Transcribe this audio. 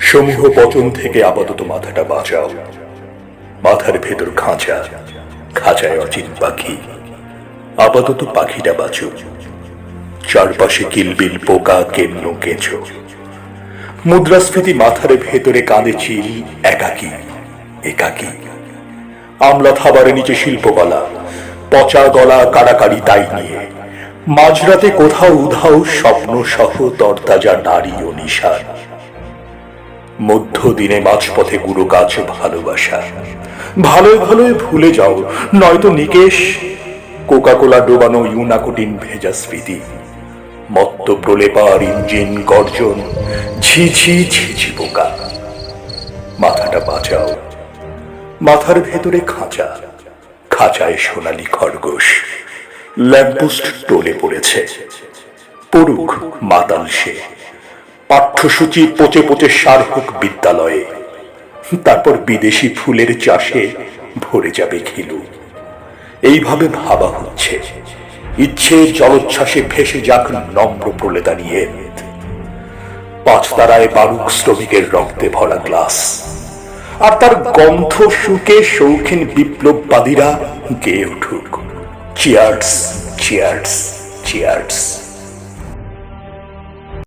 সমূহ পতন থেকে আপাতত মাথাটা বাঁচাও। মাথার ভেতর খাঁচা, খাঁচায় অচিন পাখি। আপাতত পাখিটা বাঁচুক চারপাশে কিলবিল, পোকা, কেন্ন, কেঁচো। মুদ্রাস্ফীতি মাথার ভেতরে কাঁদে চিল, একাকী একাকী। আমলা থাবারে নিচে শিল্পকলা, পচা গলা কাড়াকাড়ি তাই নিয়ে। মাঝরাতে কোথাও উধাও স্বপ্ন সহ তরতাজা নারী ও নিশার মধ্যদিনে মাঝপথে গুরু গাছ ভালোবাসা। ভালোই ভালোই ভুলে যাও, নয়তো নিকেশ কোকা কোলা ডোবানো ইউনাকোটিন ভেজা স্মৃতি। মত্ত প্রলেপার ইঞ্জিন গর্জন ঝিঝি ঝিঝি পোকা। মাথাটা বাঁচাও। মাথার ভেতরে খাঁচা। খাঁচায় সোনালি খরগোশ। ল্যাম্পোস্ট টলে পড়েছে। পড়ুক মাতাল সে। পাঠ্যসূচি পচে পচে সার হোক বিদ্যালয়ে। তারপর বিদেশি ফুলের চাষে ভরে যাবে খিলু এইভাবে ভাবা হচ্ছে। ইচ্ছে জলোচ্ছ্বাসে ভেসে যাক নম্র প্রলেতা নিয়ে পাঁচ তারায় বারুক শ্রমিকের রক্তে ভরা গ্লাস। আর তার গন্ধ শুকে শৌখিন বিপ্লববাদীরা গেয়ে উঠুক। Cheers cheers cheers.